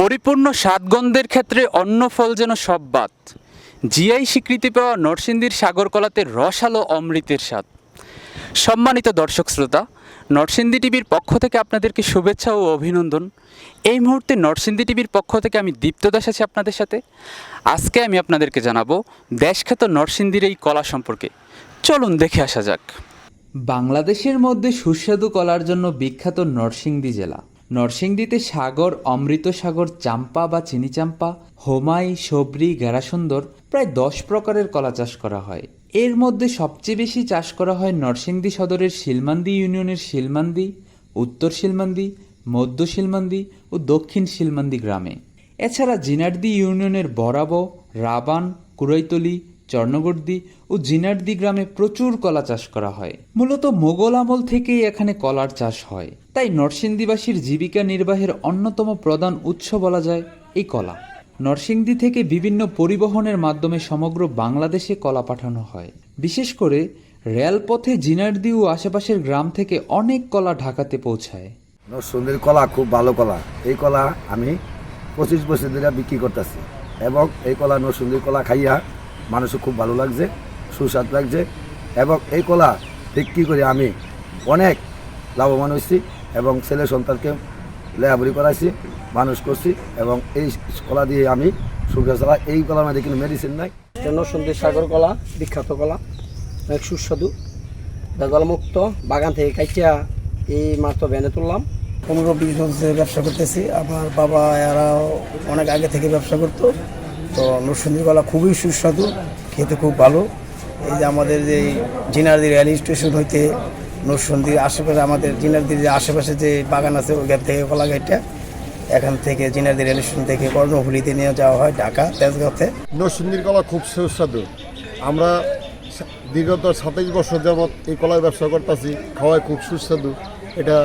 পরিপূর্ণ স্বাদগন্ধের ক্ষেত্রে অন্য ফল যেন সব বাদ। জিআই স্বীকৃতি পাওয়া নরসিংদীর সাগরকলাতে রসালো অমৃতের স্বাদ। সম্মানিত দর্শক শ্রোতা, নরসিংদী টিভির পক্ষ থেকে আপনাদেরকে শুভেচ্ছা ও অভিনন্দন। এই মুহূর্তে নরসিংদী টিভির পক্ষ থেকে আমি দীপ্ত দাস আছি আপনাদের সাথে। আজকে আমি আপনাদেরকে জানাব দেশখ্যাত নরসিংদীর এই কলা সম্পর্কে। চলুন দেখে আসা যাক। বাংলাদেশের মধ্যে সুস্বাদু কলার জন্য বিখ্যাত নরসিংদী জেলা। নরসিংদীতে সাগর, অমৃত সাগর, চাম্পা বা চিনি চাম্পা, হোমাই, সবরি, গেরাসুন্দর প্রায় দশ প্রকারের কলা চাষ করা হয়। এর মধ্যে সবচেয়ে বেশি চাষ করা হয় নরসিংদী সদরের শিলমান্দি ইউনিয়নের শিলমান্দি, উত্তর শিলমান্দি, মধ্য শিলমান্দি ও দক্ষিণ শিলমান্দি গ্রামে। এছাড়া জিনারদি ইউনিয়নের বরাবো, রাবান কুড়াইতলি চর্ণগর্দি ও জিনার্দি গ্রামে প্রচুর কলা চাষ করা হয়। মূলত মোগল আমল থেকেই এখানে কলার চাষ হয়। তাই নরসিংদীবাসীর জীবিকা নির্বাহের অন্যতম প্রধান উৎস বলা যায় এই কলা। নরসিংদী থেকে বিভিন্ন পরিবহনের মাধ্যমে সমগ্র বাংলাদেশে কলা পাঠানো হয়। বিশেষ করে রেলপথে জিনারদি ও আশেপাশের গ্রাম থেকে অনেক কলা ঢাকাতে পৌঁছায়। নরসুন্দরী কলা খুব ভালো কলা। এই কলা আমি পঁচিশ বছর ধরে বিক্রি করতেছি এবং এই কলা নরসুন্দরী কলা খাইয়া মানুষের খুব ভালো লাগছে সুস্বাদ লাগছে এবং এই কলা বিক্রি করে আমি অনেক লাভবান হয়েছি এবং ছেলে সন্তানকে লেহাবরি করাইছি মানুষ করছি এবং এই কলা দিয়ে আমি সুখে চালাই। এই কলার মধ্যে কিন্তু মেডিসিন নাই। জন্য সুন্দর সাগর কলা বিখ্যাত কলা অনেক সুস্বাদু। মুক্ত বাগান থেকে কাইটিয়া এই মাত্র ভ্যানে তুললাম। পনেরো বিশ বছর ব্যবসা করতেছি। আমার বাবা এরাও অনেক আগে থেকে ব্যবসা করতো। তো নরসিংদী কলা খুবই সুস্বাদু, খেতে খুব ভালো। এই যে আমাদের যে জিনারদি রেল স্টেশন হইতে নরসিংদীর আশেপাশে আমাদের জিনারদির যে আশেপাশে যে বাগান আছে ওইখান থেকে কলা গাইটা এখান থেকে জিনারদি রেল স্টেশন থেকে কর্ণফুলিতে নিয়ে যাওয়া হয় ঢাকা তেজগাঁতে নরসিংদীর কলা খুব সুস্বাদু। আমরা বিগত সাতাইশ বছর যাবৎ এই কলার ব্যবসা করতেছি, খাওয়ায় খুব সুস্বাদু। এটা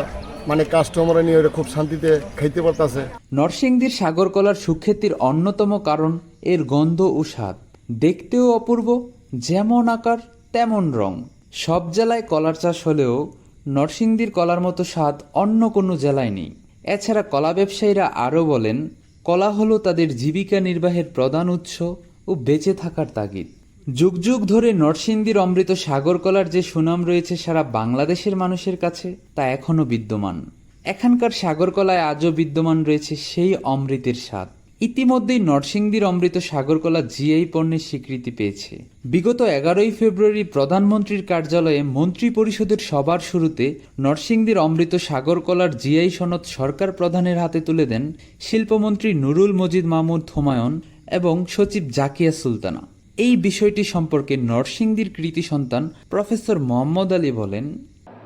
মানে কাস্টমার নিয়ে এটা খুব শান্তিতে খাইতে পারতাছে। নরসিংদীর সাগর কলার সুখ্যাতির অন্যতম কারণ এর গন্ধ ও স্বাদ। দেখতেও অপূর্ব, যেমন আকার, তেমন রং। সব জেলায় কলার চাষ হলেও নরসিংদীর কলার মতো স্বাদ অন্য কোনো জেলায় নেই। এছাড়া কলা ব্যবসায়ীরা আরও বলেন, কলা হলো তাদের জীবিকা নির্বাহের প্রধান উৎস ও বেঁচে থাকার তাগিদ। যুগ যুগ ধরে নরসিংদীর অমৃত সাগর কলার যে সুনাম রয়েছে সারা বাংলাদেশের মানুষের কাছে, তা এখনও বিদ্যমান। এখানকার সাগর কলায় আজও বিদ্যমান রয়েছে সেই অমৃতের স্বাদ। ইতিমধ্যেই নরসিংদীর অমৃত সাগরকলা জিআই পণ্যের স্বীকৃতি পেয়েছে। বিগত এগারোই ফেব্রুয়ারি প্রধানমন্ত্রীর কার্যালয়ে মন্ত্রী পরিষদের সবার শুরুতে নরসিংদীর অমৃত সাগরকলার জিআই সনদ সরকার প্রধানের হাতে তুলে দেন শিল্পমন্ত্রী নুরুল মজিদ মাহমুদ হুমায়ুন এবং সচিব জাকিয়া সুলতানা। এই বিষয়টি সম্পর্কে নরসিংদীর কৃতি সন্তান প্রফেসর মোহাম্মদ আলী বলেন,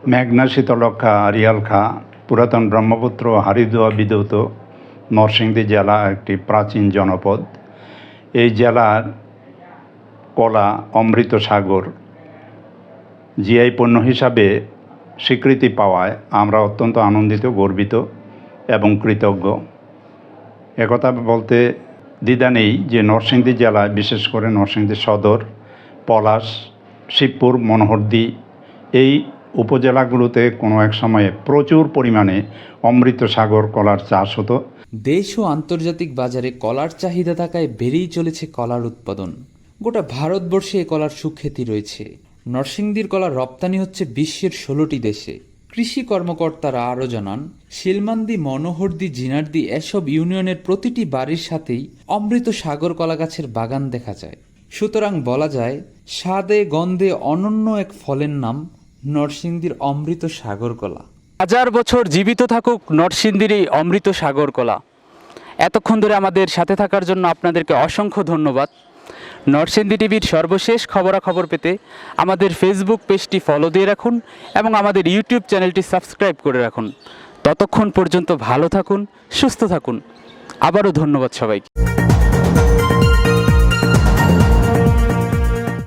মেঘনা শীতলক্ষা আরিয়াল খা পুরাতন ব্রহ্মপুত্র, হারিদুয়া বিদ্যুত, নরসিংদী জেলা একটি প্রাচীন জনপদ। এই জেলার কলা অমৃত সাগর জিআই পণ্য হিসাবে স্বীকৃতি পাওয়ায় আমরা অত্যন্ত আনন্দিত, গর্বিত এবং কৃতজ্ঞ। একথা বলতে দ্বিধা নেই যে নরসিংদী জেলায় বিশেষ করে নরসিংদী সদর, পলাশ, শিবপুর, মনোহরদী, এই উপজেলাগুলোতে কোনো এক সময়ে প্রচুর পরিমাণে অমৃত সাগর কলার চাষ হতো। দেশ ও আন্তর্জাতিক বাজারে কলার চাহিদা থাকায় বেড়েই চলেছে কলার উৎপাদন। গোটা ভারতবর্ষে এ কলার সুখ্যাতি রয়েছে। নরসিংদীর কলা রপ্তানি হচ্ছে বিশ্বের ষোলোটি দেশে। কৃষি কর্মকর্তারা আরও জানান, শিলমান্দি, মনোহরদি, জিনারদি এসব ইউনিয়নের প্রতিটি বাড়ির সাথেই অমৃত সাগর কলা গাছের বাগান দেখা যায়। সুতরাং বলা যায়, স্বাদে গন্ধে অনন্য এক ফলের নাম নরসিংদীর অমৃত সাগর কলা। হাজার বছর জীবিত থাকুক নরসিংদীর এই অমৃত সাগর কলা। এতক্ষণ ধরে আমাদের সাথে থাকার জন্য আপনাদেরকে অসংখ্য ধন্যবাদ। নরসিংদী টিভির সর্বশেষ খবরাখবর পেতে আমাদের ফেসবুক পেজটি ফলো দিয়ে রাখুন এবং আমাদের ইউটিউব চ্যানেলটি সাবস্ক্রাইব করে রাখুন। ততক্ষণ পর্যন্ত ভালো থাকুন, সুস্থ থাকুন। আবারও ধন্যবাদ সবাইকে।